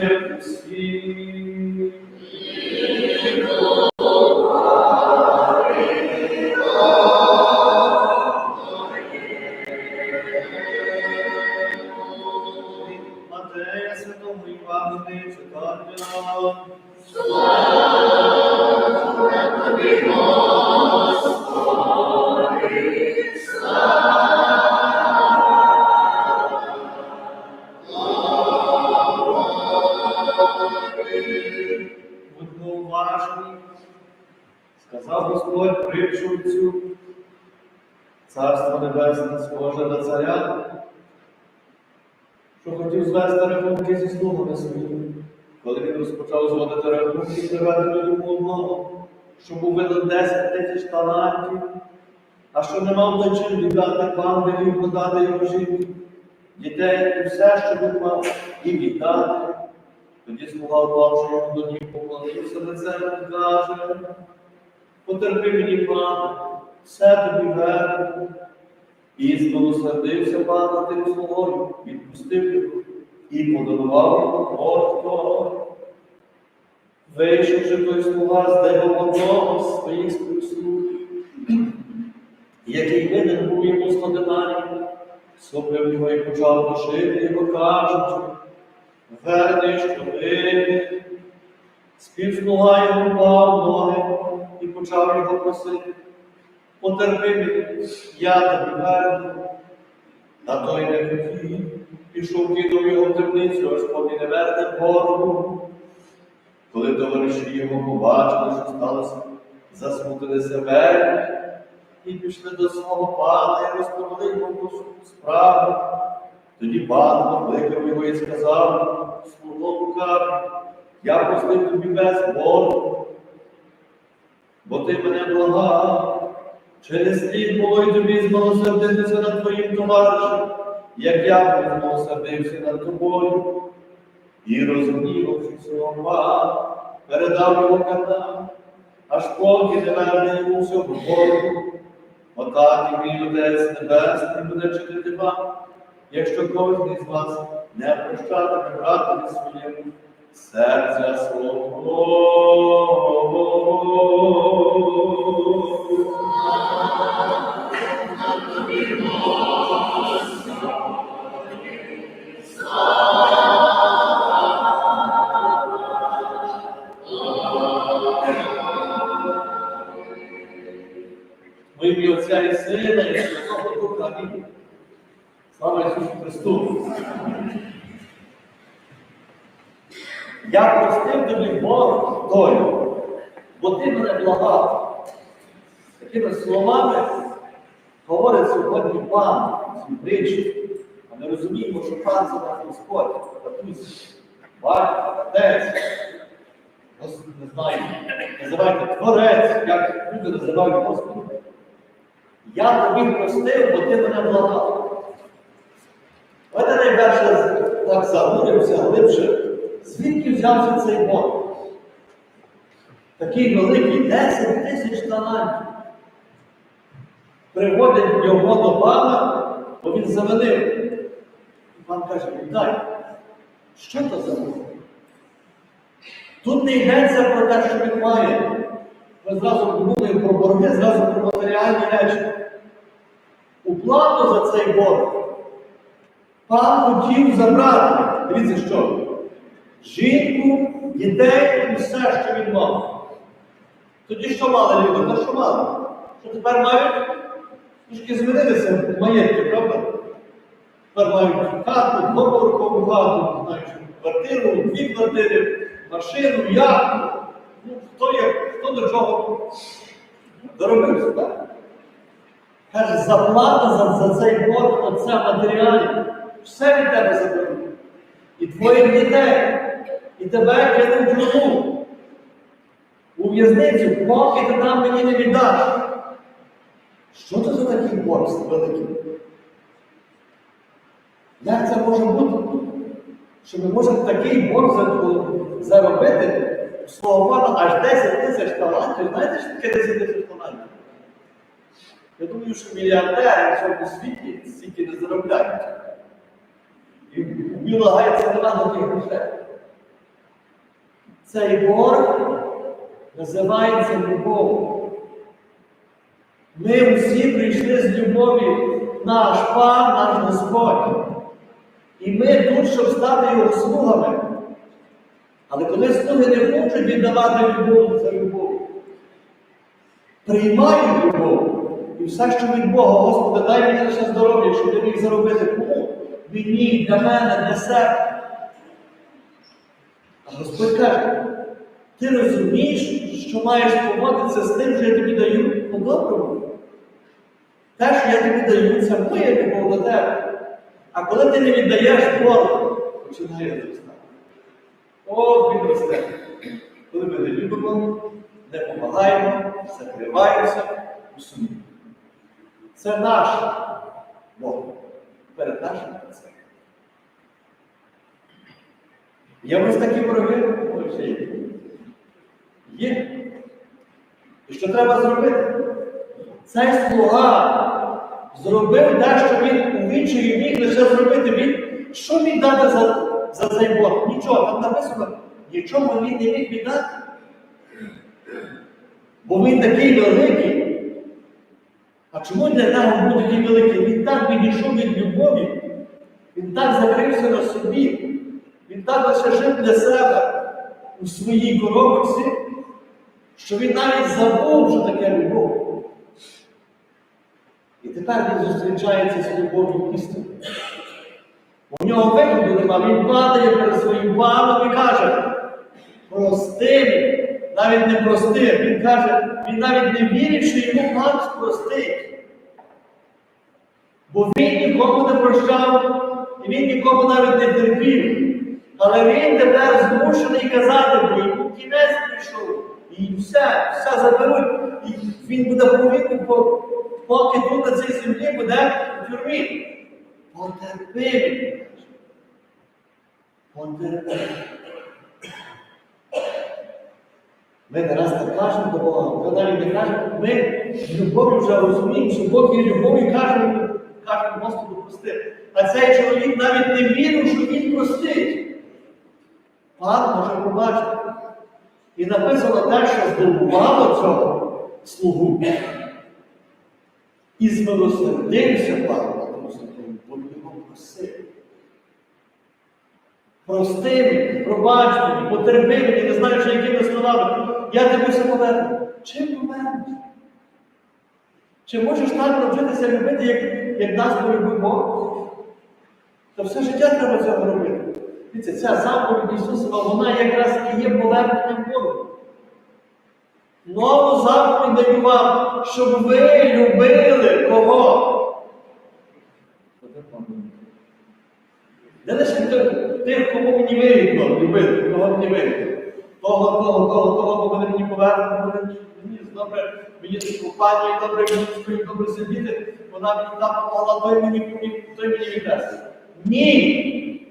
усі. Матея Царство Небесне схоже на царя, що хотів звести рахунки зі слугами своїми. Коли він розпочав зводити рахунки, приведено йому одного, що був видно 10 тисяч талантів, а що не мав чим віддати панделів, подати його жінки, дітей і все, що він мав, і віддати. Тоді слуга впавши йому до ніг, поклонився лицем і каже, потерпи мені, пане, все тобі верну. І змилосердився пана тим слугою, відпустив його і подарував йому гордо. Вийшовши той слуга, здивав одного з своїх співслуг, який винен був йому сто динарів, схопив його і почав душити його, кажучи, верни, що винен. Співслуга його впав ноги і почав його просити. Потерпи я тобі. На той не хотів, пішов кинув його в темницю, аж поки не верне бороду. Коли товариші його побачили, що сталося, засмутилися вельми і пішли до свого пана і розповіли йому справу. Тоді пан покликав його і сказав, слугу каже, я простив тобі без боргу, бо ти мене благав. Чи не слід було й тобі змилосердитися над твоїм товаришем, як я змилосердився над тобою? І розгнівавшись пан, передав його канам, аж поки не верне йому всього. Отак і мій Отець Небесний буде чинити вам, якщо кожен із вас не прощатиме братові своєму серця свого. Батько, отець. Не знаю, називайте творець, як люди називають Господа. Я тобі простив, бо ти мене благав. Давайте найперше так зануримося глибше. Звідки взявся цей Бог? Такий великий 10 тисяч талантів. Приводять його до пана, бо він завинив. І пан каже, віддай, що то за Бог? Тут не йдеться про те, що він має. Ми зразу думаємо про борги, зразу про матеріальні речі. Уплату за цей борг пан хотів забрати. Дивіться що? Жінку, дітей і все, що він мав. Тоді що мали люди? Та що мали? Що тепер мають? Трошки змінилися маєтки, правда? Мають хату, двоповерхову хату, знаєш, квартиру, дві квартири, машину, яхту. Ну, хто, є, хто до чого доробився, так? Каже, заплата за, за цей борг, оце матеріалів, все від тебе заберуть. І твоїх дітей, і тебе кинуть в тюрму, у в'язницю, поки ти нам мені не віддаш. Що це за такий борг великий? Як це може бути? Що ми можемо такий борг заробити свого аж 10 тисяч талантів? Знаєте, що таке 10 тисяч талантів? Я думаю, що мільярдери в цьому світі стільки не заробляють. І Біла Гайця нема таких грошей. Цей борг називається любов. Ми всі прийшли з любові наш Пан, наш Господь. І ми тут, щоб стати його слугами. Але коли слуги не хочуть віддавати любов за любов, приймають любов. І все, що від Бога, Господи, дай мені лише здоров'я, щоб я міг заробити кому? Мені, для мене, для себе. А Господь каже, ти розумієш, що маєш поводитися з тим, що я тобі даю по-доброму? Те, що я тобі даю, це моє любов до тебе. А коли ти не віддаєш Богу, починає зростати. О, він росте. Коли ми не любимо, не допомагаємо, закриваємося у сумі. Це наш Бог перед нашим Отцем. Є в нас такі вороги? Є. Є. І що треба зробити? Цей слуга зробив те, що він у відчаї міг лише зробити. Він що міг дати за, за цей борг? Нічого, там написано, нічого він не міг віддати. Бо він такий великий. А чому для нього був такий великий? Він так відійшов від любові, він так закрився на собі, він так лише жив для себе у своїй коробці, що він навіть забув, що таке любов. І тепер він зустрічається з любов'ю істиною. У нього виходу нема, він падає перед своїм паном і каже, прости навіть не прости. Він каже, він навіть не вірить, що йому пан спростить. Бо він нікому не прощав, і він нікому навіть не терпів. Але він тепер змушений казати, бо йому кінець прийшов. І все, все заберуть. І він буде повіку, по- поки тут на цій землі буде в тюрмі. Потерпи. Потерпи. Ми не так кажемо до Бога, ми навіть не кажемо, ми любов'ю вже розуміємо, що Бог є любов і кажемо, кажемо Господу прости. А цей чоловік навіть не вірив, що він простить. Пан може побачити. І написано те, що здивувало цього слугу. І змилосердився пан, тому що бо його просив. Прости мені, пробач мені, потерпи мені, не знаю, що якими словами. Я тебе все поверну. Чим повернеш? Чи можеш так навчитися любити, як, як нас полюбив Бог? Та все життя треба цього робити. Дивіться, ця заповідь Ісусова, вона якраз і є поверненням Бога. Нову заповідь даю вам, щоб ви любили кого? Не лише тих, кому мені вигідно любити, кого мені вигідно. Того, того, того, того, бо вони мені повернуть, мені добре, мені з компанії добре, мені спою добре сидіти, вона мені там допомогла, той мені той мені віддасть. Ні!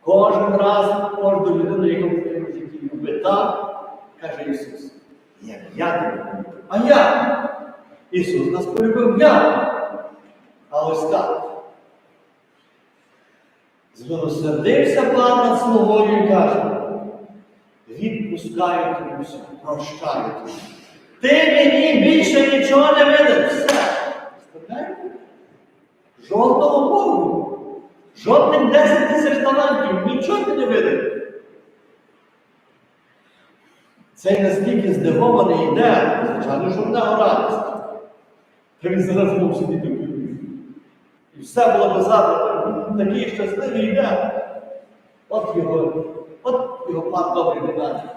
Кожен раз кожну людину, яку в житті любить так, каже Ісус, як я тебе. А я? Ісус нас полюбив я. А ось так. Змилосердився пан над слугою і каже, відпускаю тобі все, прощаю тобі. Ти мені більше нічого не видиш. Все. Жодного Богу. Жодних 10 тисяч талантів, нічого ти не видиш. Цей наскільки здивований йде, звичайно, що в нього радість. Та він зараз був сидіти в. І все було би беззадно, такий щасливий йде. От його, от його пан добрий видати.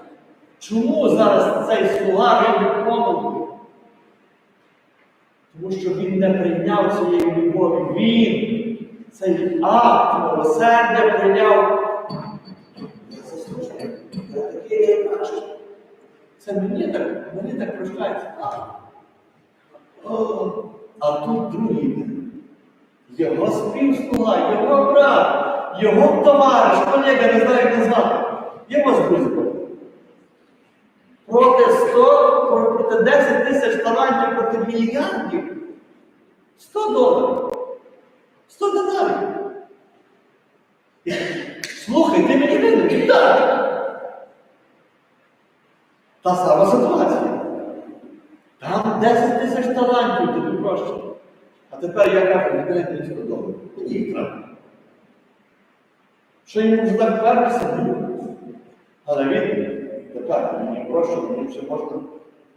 Чому зараз цей слуга робить помилку? Тому що він не прийняв цієї любові. Він цей акт милосердя прийняв. Це мені так, мені так прощається. А, О, а тут другий. Його співслуга, його брат, його товариш, колега, не знаю, як назвати. Є вас друзі? Проти 100, проти 10 тисяч талантів проти мільярдів. 100 доларів. 100 динарів. Слухай, ти мені винен? Так. Та сама ситуація. Там 10 тисяч талантів тобі прощено. А тепер я кажу, мені додому. Мені їх треба. Що йому вже так впертися ні. Але він тепер мені прошу, мені вже можна.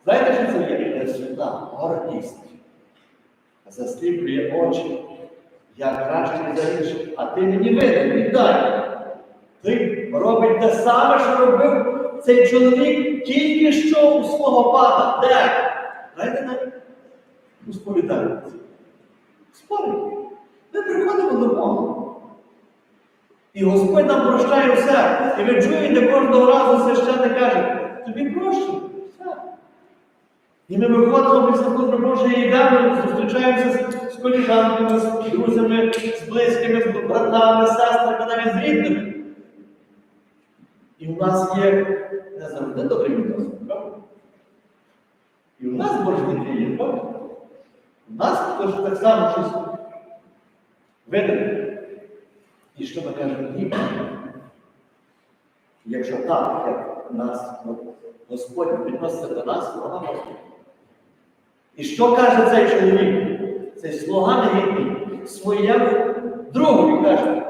Знаєте, що це є? Це свята гордість. Засліплює очі. Я кращий за інших, а ти мені винен, віддай. Ти робить те саме, що робив цей чоловік тільки що у свого пана. Де? Знаєте, навіть у сповідальниці. Ми приходимо до Бога. І Господь нам прощає все. І ви чуєте кожного разу священник каже, тобі прощу. Все. І ми виходимо після служби Божої йдемо, зустрічаємося з, з коліжанками, з друзями, з близькими, з братами, сестрами, навіть з рідними. І в нас є не завжди добрі відносини, правда? І в нас боржники є, правда? У нас теж так само щось видно. І що ми кажемо, ні. Якщо так, як нас ну, Господь відноситься до нас, вона може. І що каже цей чоловік? Цей слуга негідний своєму другові каже,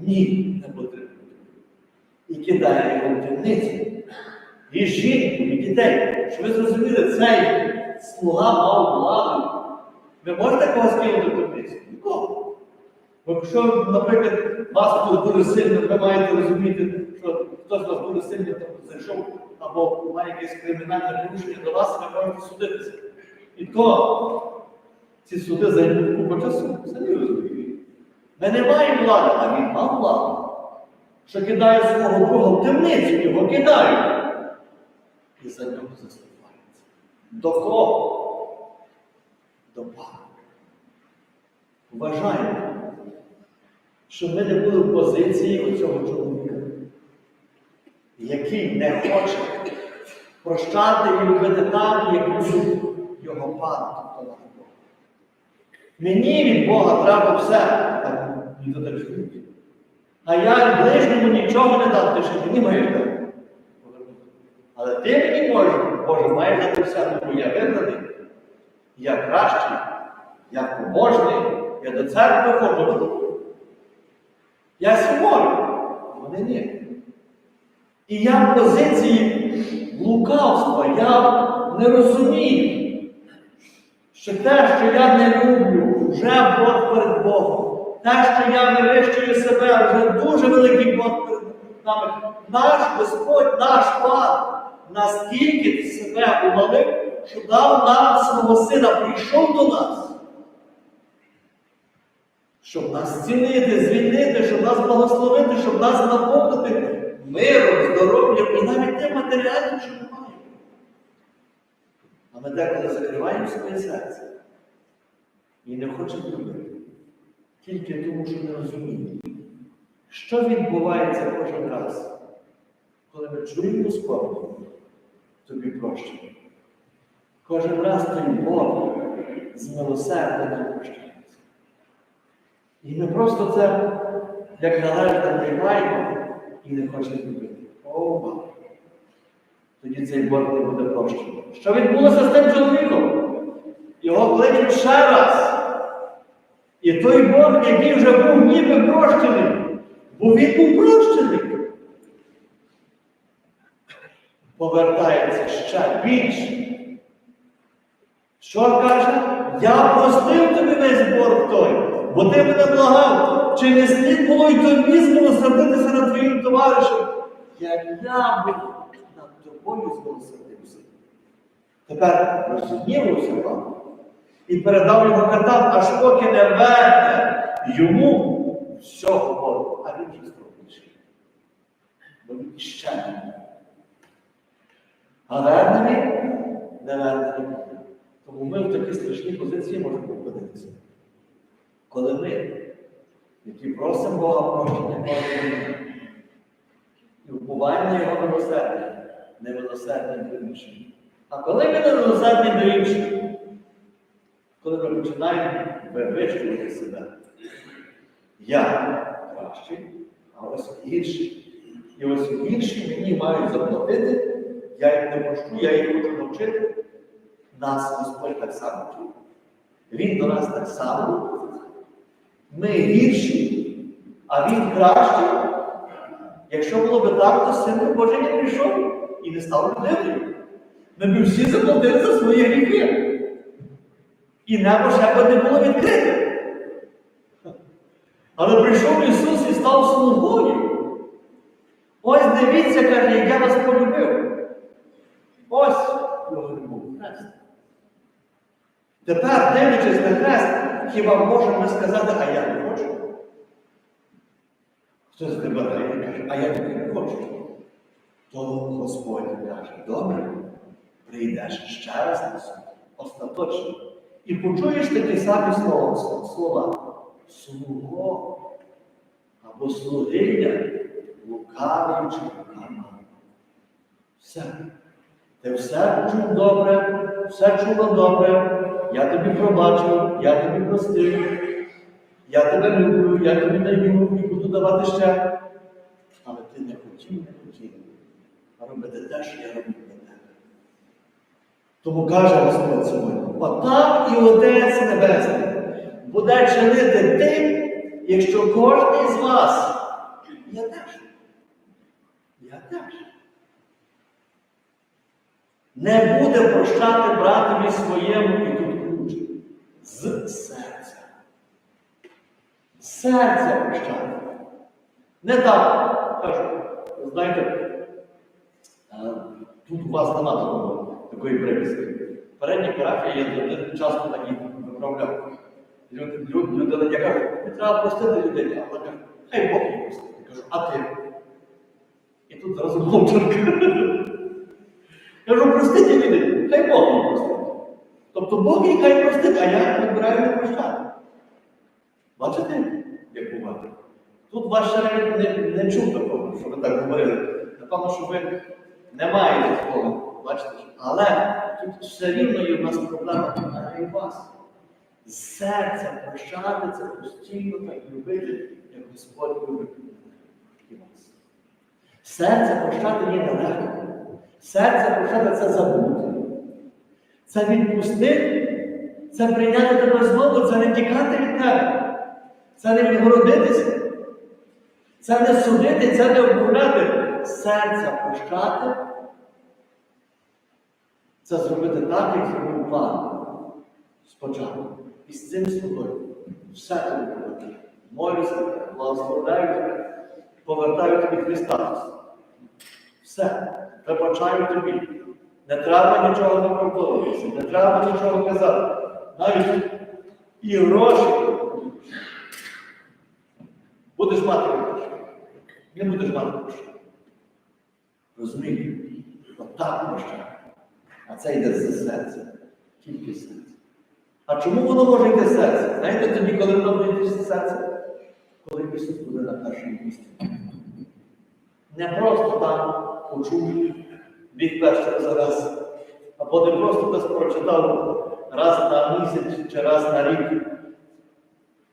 ні, не потрібно. Кидає темницю. І жінку, і дітей. Щоб ви зрозуміли, цей слуга мав владу. Ви можете когось кинути в темницю? Нікого. Бо якщо, наприклад, вас хтось дуже сильно, ви маєте розуміти, що хтось вас дуже сильно там зайшов або має якесь кримінальне порушення до вас, ви можете судитися. І то ці суди займуть купу часу. Самі розумієте. Ми не маємо влади, а він мав владу. Що кидає свого друга в темницю, його кидають. І за нього заступаються. До кого? До Бога. Вважаємо, що ми не були в позиції оцього чоловіка, який не хоче прощати і любити так, як любить його пан, тобто наш Бог. Мені від Бога треба все, то так живуть. А я ближньому нічого не дав, ти ще мені маєш дати. Але ти мені можеш, Боже, маєш дати все, тому я вибраний, я кращий, я побожний, я до церкви ходжу. Я свободний, вони ні. І я в позиції лукавства, я не розумію, що те, що я не люблю, вже Бог перед Богом. Те, що я вивищую себе, вже дуже великий Бог нами. Наш Господь, наш Пан, наскільки себе умалив, що дав нам свого сина, прийшов до нас. Щоб нас зцінити, звільнити, щоб нас благословити, щоб нас наповнити миром, здоров'ям і навіть тим матеріальним, що ми маємо. А ми деколи закриваємо своє серце і не хочемо любити. Тільки тому, що не розуміємо, що відбувається кожен раз, коли ми чуємо сповнення, тобі прощення. Кожен раз той Бог з милосердя прощається. І ми просто це, як належно, приймаємо і не хочемо любити. О, Бог. Тоді цей борг не буде прощений. Що відбулося з тим чоловіком? Його кличуть ще раз. І той Бог, який вже був ніби прощений, бо він був прощений, повертається ще більше. Що каже? Я простив тобі весь борг той, бо ти мене благав, чи не слід було й тобі змилосердитися над твоїм товаришем? Як я був над тобою змилосердився. Тепер розгнівався вам і передав його катам, аж поки не верне йому всього вже скромніший. Бо він ще не. А вернений не вернений. Тому ми в такій страшній позиції можемо опинитися. Коли ми, які просимо Бога прощення кожного і вбуваємо на його милосердя, не до інших. А коли ми не милосердні до інших, коли ми починаємо вивищувати себе, я кращий, а ось інші. І ось інші мені мають заплатити, Я їх не прощу, я їх хочу навчити. Нас Господь так само вчив. Він до нас так само. Ми гірші, а він кращий. Якщо було б так, то син Божий не прийшов і не став людиною. Ми б всі заплатили за свої гріхи. І небо ще б не було відкрите. Але прийшов Ісус і став слугою. Ось дивіться, каже, як я вас полюбив. Ось його любов. Хрест. Тепер, дивлячись на хрест, хіба можемо сказати, а я не хочу? Хтось вибирає і каже, а я не хочу. То Господь каже, добре, прийдеш ще раз на суд, остаточно. І почуєш такі самі слова, слова слуго або слугиня, лукавий чи лукава. Все. Ти все чув добре, все чуло добре, я тобі пробачив, я тобі простив, я тебе люблю, я тобі даю і буду давати ще. Але ти не хотів, не хотів робити те, що я роблю для тебе. Тому каже Господь сьогодні, отак і Отець Небесний буде чинити тим, якщо кожен з вас, я теж, я теж, не буде прощати братові своєму і тут ключ з серця. З серця прощати. Не так, кажу, знаєте, е, тут у вас нема такого, такої приписки. Передні парафії я часто такі виправляв. Люд- люд- Людина, я кажу, не треба простити людині, а вона каже, хай Бог її простить. Я кажу, а ти? І тут зразу мовчанка. Кажу, простіть людині, хай Бог її простить. Тобто Бог їй хай простить, а я вибираю не прощати. Бачите, як буває? Тут ваш ще не, не чув такого, що ви так говорили. Напевно, що ви не маєте такого, бачите? Але тут все рівно є в нас проблема вона і у вас. З серця прощати це постійно так любити, як Господь любить вас. Серце прощати є нелегко. Серце прощати це забути. Це відпустити, це прийняти тебе знову, це не тікати від тебе. Це не відгородитися. Це не судити, це не обмовляти. Серце прощати. Це зробити так, як зробив пан спочатку. І з цим слугою. Все тобі. Молюся, благословляю повертаю тобі Христа. Все, вибачаю тобі. Не треба нічого не повторюватися, не треба нічого казати. Навіть і гроші. Будеш мати гроші. Не будеш мати гроші. Розумієте? Отак прощає. А це йде з серця. Тільки з серця. А чому воно може йти з серця? Знаєте, тоді, коли воно буде з? Коли Ісус буде на першому місці. Не просто там почув біг перший зараз, або не просто десь прочитав раз на місяць чи раз на рік.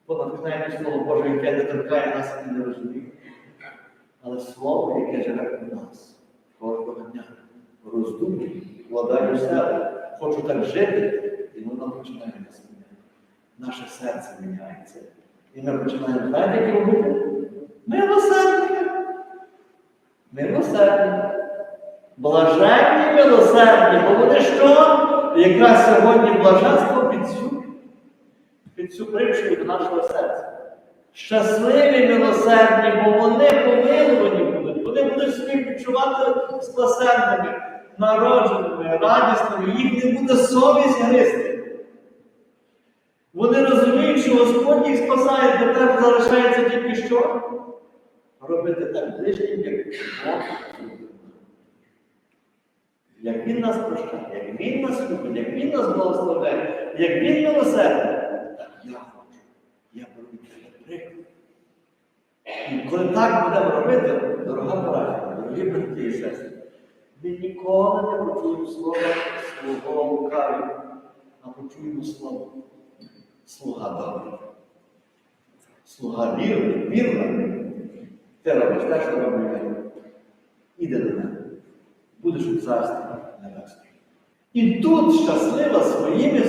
Бо натхнення Слово Боже, яке не торкає нас і не розуміє. Але Слово, яке живе у нас кожного дня, роздумує, вкладаю в себе, хочу так жити, і воно починає нас міняти. Наше серце міняється. І ми починаємо знаєте, які робити? Милосердні. Милосердні. Блаженні милосердні, бо вони що? Якраз сьогодні блаженство під цю, під цю притчу до нашого серця. Щасливі милосердні, бо вони помилувані будуть, вони будуть собі відчувати спасенними, народженими, радісними, їх не буде совість гристи. Вони розуміють, що Господь їх спасає, тебе залишається тільки що? Робити так ближнім, як Бог. Як Він нас прощає, як Він нас любить, як Він нас благословляє, як Він милосердний, так я хочу. Я беру тебе приклад. І коли так будемо робити, дорога парафія, дорогі брати і сестри, ми ніколи не почуємо слова свого лукаві, а почуємо слово слуга добрий. Слуга вірний, вірна. Ти робиш те, що роблю я. Іди до мене. будеш у царстві небесному. І тут щаслива своїми,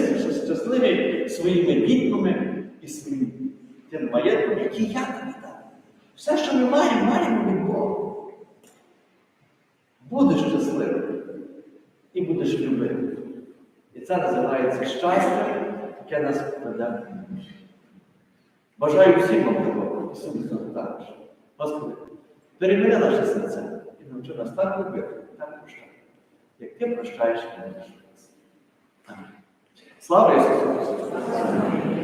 щасливі своїми дітьми і своїм тим маєтком, який я тобі дав. Все, що ми маємо, маємо від Бога. Будеш щасливим і будеш любити. І це називається щастя, яке нас веде. Бажаю всім вам того, і собі також. Господи, переміри наше серце і навчи нас так любити, так прощати, як ти прощаєш мене. Слава Ісусу Христу!